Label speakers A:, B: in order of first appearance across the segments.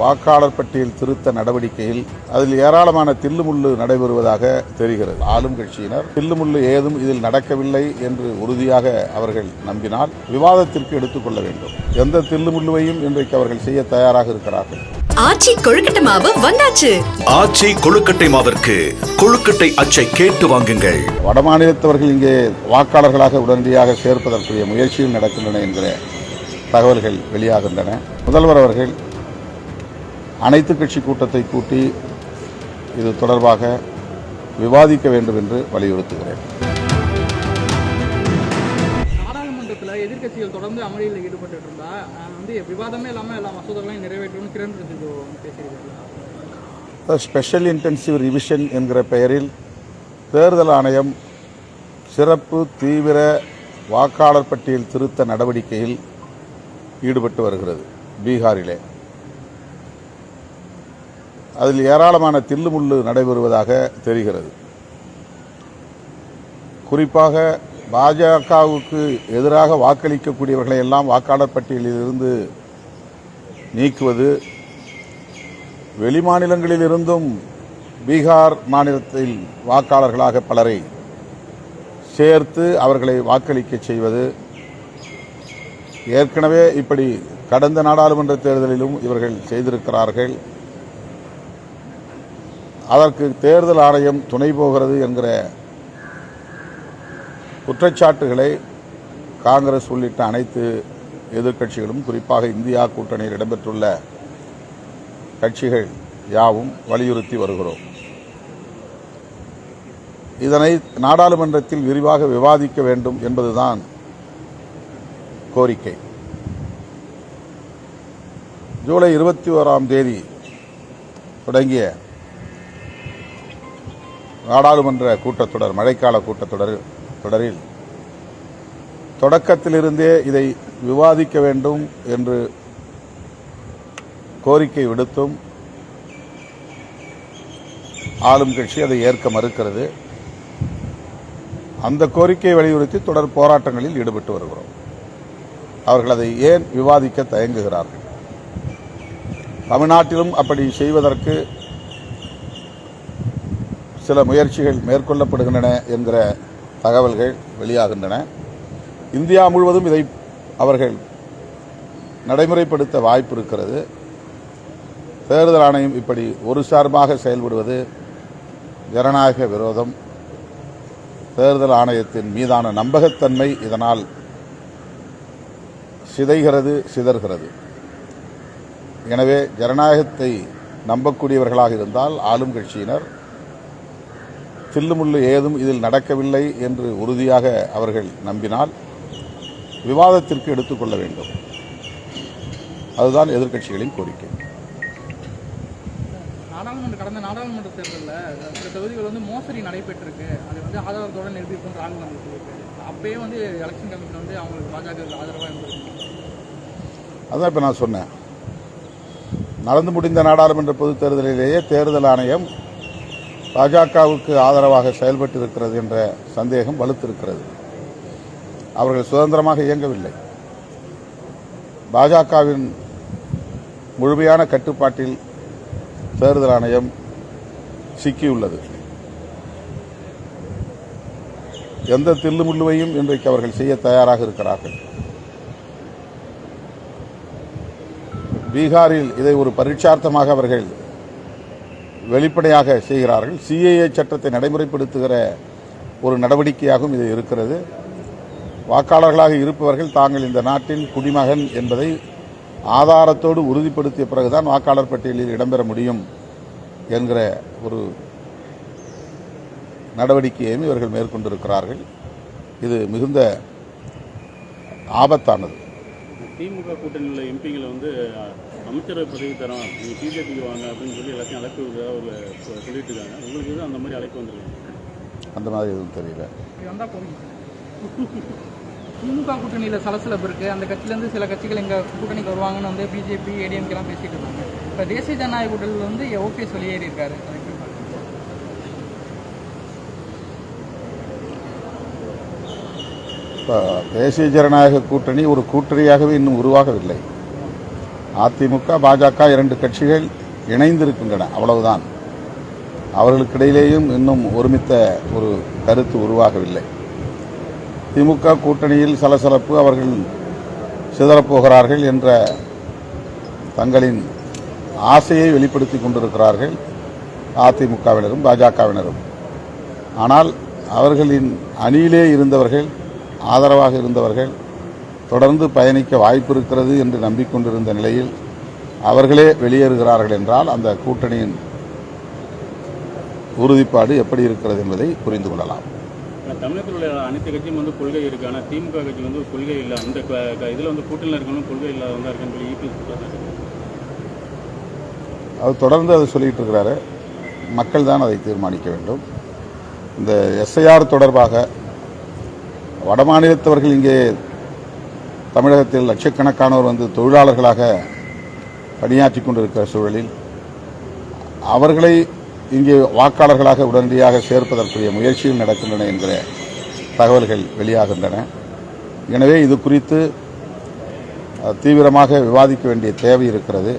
A: வாக்காளர் பட்டியல் திருத்த நடவடிக்கையில் அதில் ஏராளமான தில்லுமுள்ளு நடைபெறுவதாக தெரிகிறது. ஆளும் கட்சியினர் தில்லுமுள்ளு ஏதும் இதில் நடக்கவில்லை என்று உறுதியாக அவர்கள் நம்பினால் விவாதத்திற்கு எடுத்துக்கொள்ள வேண்டும். எந்த தில்லுமுள்ளுவையும் இன்றைக்கு அவர்கள் செய்ய தயாராக இருக்கிறார்கள்.
B: ஆச்சி கொழுக்கட்டை மாவு வந்தாச்சு.
C: ஆச்சி கொழுக்கட்டை மாவிற்கு கொழுக்கட்டை அச்சை கேட்டு வாங்குங்கள்.
A: வடமாநிலத்தவர்கள் இங்கே வாக்காளர்களாக உடனடியாக சேர்ப்பதற்குரிய முயற்சிகள் நடக்கின்றன என்கிற தகவல்கள் வெளியாகின்றன. முதல்வர் அவர்கள் அனைத்து கட்சி கூட்டத்தை கூட்டி இது தொடர்பாக விவாதிக்க வேண்டும் என்று வலியுறுத்துகிறேன்.
D: நாடாளுமன்றத்தில் எதிர்க்கட்சிகள் தொடர்ந்து அமளியில் ஈடுபட்டு இருந்தா வந்து விவாதமே இல்லாமல் எல்லா மசோதாக்களையும் நிறைவேற்றணும்னு கிரண் ரிஜிஜு பேசியிருக்காரு.
A: ஸ்பெஷல் இன்டென்சிவ் ரிவிஷன் என்கிற பெயரில் தேர்தல் ஆணையம் சிறப்பு தீவிர வாக்காளர் பட்டியல் திருத்த நடவடிக்கையில் ஈடுபட்டு வருகிறது பீகாரிலே. அதில் ஏராளமான தில்லுமுள்ளு நடைபெறுவதாக தெரிகிறது. குறிப்பாக பாஜகவுக்கு எதிராக வாக்களிக்கக்கூடியவர்களை எல்லாம் வாக்காளர் பட்டியலில் இருந்து நீக்குவது வெளிமாநிலங்களில் இருந்தும் பீகார் மாநிலத்தில் வாக்காளர்களாக பலரை சேர்த்து அவர்களை வாக்களிக்க செய்வது ஏற்கனவே இப்படி கடந்த நாடாளுமன்ற தேர்தலிலும் இவர்கள் செய்திருக்கிறார்கள். அதற்கு தேர்தல் ஆணையம் துணை போகிறது என்கிற குற்றச்சாட்டுகளை காங்கிரஸ் உள்ளிட்ட அனைத்து எதிர்க்கட்சிகளும் குறிப்பாக இந்தியா கூட்டணியில் இடம்பெற்றுள்ள கட்சிகள் யாவும் வலியுறுத்தி வருகிறோம். இதனை நாடாளுமன்றத்தில் விரிவாக விவாதிக்க வேண்டும் என்பதுதான் கோரிக்கை. ஜூலை இருபத்தி ஓராம் தேதி தொடங்கிய நாடாளுமன்ற கூட்டத்தொடர் மழைக்கால கூட்டத்தொடர் தொடரில் தொடக்கத்திலிருந்தே இதை விவாதிக்க வேண்டும் என்று கோரிக்கை விடுத்தும் ஆளும் கட்சி அதை ஏற்க மறுக்கிறது. அந்த கோரிக்கையை வலியுறுத்தி தொடர் போராட்டங்களில் ஈடுபட்டு வருகிறோம். அவர்கள் அதை ஏன் விவாதிக்க தயங்குகிறார்கள்? தமிழ்நாட்டிலும் அப்படி செய்வதற்கு சில முயற்சிகள் மேற்கொள்ளப்படுகின்றன என்கிற தகவல்கள் வெளியாகின்றன. இந்தியா முழுவதும் இதை அவர்கள் நடைமுறைப்படுத்த வாய்ப்பு இருக்கிறது. தேர்தல் ஆணையம் இப்படி ஒரு சார்பாக செயல்படுவது ஜனநாயக விரோதம். தேர்தல் ஆணையத்தின் மீதான நம்பகத்தன்மை இதனால் சிதைகிறது சிதறுகிறது. எனவே ஜனநாயகத்தை நம்பக்கூடியவர்களாக இருந்தால் ஆளும் கட்சியினர் தில்லுமுள்ளு ஏதும் இதில் நடக்கவில்லை என்று உறுதியாக அவர்கள் நம்பினால் விவாதத்திற்கு எடுத்துக்கொள்ள வேண்டும். அதுதான் எதிர்க்கட்சிகளின் கோரிக்கை.
D: நாடாளுமன்ற கடந்த நாடாளுமன்ற தேர்தலில் சில தொகுதிகள் வந்து மோசடி நடைபெற்றிருக்கு. அது வந்து ஆதாரத்தோட நிரூபிக்கும் ராகுல் காந்தி அப்பயே வந்து எலெக்ஷன் கமிஷன் வந்து அவங்களுக்கு பாஜக ஆதரவாக இருந்திருக்கு.
A: அதான் இப்போ நான் சொன்னேன். நடந்து முடிந்த நாடாளுமன்ற பொதுத் தேர்தலிலேயே தேர்தல் ஆணையம் பாஜகவுக்கு ஆதரவாக செயல்பட்டு இருக்கிறது என்ற சந்தேகம் வலுத்திருக்கிறது. அவர்கள் சுதந்திரமாக இயங்கவில்லை. பாஜகவின் முழுமையான கட்டுப்பாட்டில் தேர்தல் ஆணையம் சிக்கியுள்ளது. எந்த தில்லுமுள்ளுவையும் இன்றைக்கு அவர்கள் செய்ய தயாராக இருக்கிறார்கள். பீகாரில் இதை ஒரு பரீட்சார்த்தமாக அவர்கள் வெளிப்படையாக செய்கிறார்கள். சிஏஏ சட்டத்தை நடைமுறைப்படுத்துகிற ஒரு நடவடிக்கையாகவும் இது இருக்கிறது. வாக்காளர்களாக இருப்பவர்கள் தாங்கள் இந்த நாட்டின் குடிமகன் என்பதை ஆதாரத்தோடு உறுதிப்படுத்திய பிறகுதான் வாக்காளர் பட்டியலில் இடம்பெற முடியும் என்கிற ஒரு நடவடிக்கையையும் இவர்கள் மேற்கொண்டிருக்கிறார்கள். இது மிகுந்த ஆபத்தானது.
E: திமுக கூட்டணியில் உள்ள எம்பிகளை வந்து அமைச்சரவை பதவி தரோம் நீங்கள் பிஜேபிக்கு வாங்க அப்படின்னு சொல்லி எல்லாத்தையும் அழைப்பு ஒரு சொல்லிட்டு இருக்காங்க உங்களுக்கு எதுவும் அந்த மாதிரி அழைப்பு வந்துருக்கு?
A: அந்த மாதிரி எதுவும் தெரியல.
D: திமுக கூட்டணியில் சலசலப்பு இருக்கு. அந்த கட்சியிலேருந்து சில கட்சிகள் எங்கள் கூட்டணிக்கு வருவாங்கன்னு வந்து பிஜேபி ஏடிஎம்கெலாம் பேசிட்டு இருந்தாங்க இப்போ தேசிய ஜனநாயக கூட்டணியில் வந்து ஓபிஎஸ் வெளியேறி இருக்காரு?
A: இப்போ தேசிய ஜனநாயக கூட்டணி ஒரு கூட்டணியாகவே இன்னும் உருவாகவில்லை. அதிமுக பாஜக இரண்டு கட்சிகள் இணைந்திருக்கின்றன. அவ்வளவுதான். அவர்களுக்கிடையிலேயும் இன்னும் ஒருமித்த ஒரு கருத்து உருவாகவில்லை. திமுக கூட்டணியில் சலசலப்பு அவர்கள் சிதறப்போகிறார்கள் என்ற தங்களின் ஆசையை வெளிப்படுத்தி கொண்டிருக்கிறார்கள் அதிமுகவினரும் பாஜகவினரும். ஆனால் அவர்களின் அணியிலே இருந்தவர்கள் ஆதரவாக இருந்தவர்கள் தொடர்ந்து பயணிக்க வாய்ப்பு இருக்கிறது என்று நம்பிக்கொண்டிருந்த நிலையில் அவர்களே வெளியேறுகிறார்கள் என்றால் அந்த கூட்டணியின் உறுதிப்பாடு எப்படி இருக்கிறது என்பதை புரிந்து கொள்ளலாம்.
E: தமிழகத்தில் உள்ள அனைத்து கட்சியும் வந்து கொள்கை இருக்கு. ஆனால் திமுக கட்சி வந்து கொள்கை இல்லை. அந்த இதுல வந்து கூட்டணியில் இருக்கணும் கொள்கை இல்லாதவங்க இருக்குன்னு சொல்லி
A: அவர் தொடர்ந்து அதை சொல்லிட்டு இருக்கிறாரு. மக்கள் தான் அதை தீர்மானிக்க வேண்டும். இந்த எஸ்ஐஆர் தொடர்பாக வடமாநிலத்தவர்கள் இங்கே தமிழகத்தில் லட்சக்கணக்கானோர் வந்து தொழிலாளர்களாக பணியாற்றி கொண்டிருக்கிற சூழலில் அவர்களை இங்கே வாக்காளர்களாக உடனடியாக சேர்ப்பதற்குரிய முயற்சிகள் நடக்கின்றன என்கிற தகவல்கள் வெளியாகின்றன. எனவே இது குறித்து தீவிரமாக விவாதிக்க வேண்டிய தேவை இருக்கிறது.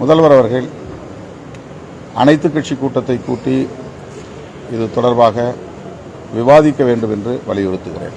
A: முதல்வர் அவர்கள் அனைத்து கட்சி கூட்டத்தை கூட்டி இது தொடர்பாக விவாதிக்க வேண்டும் என்று வலியுறுத்துகிறேன்.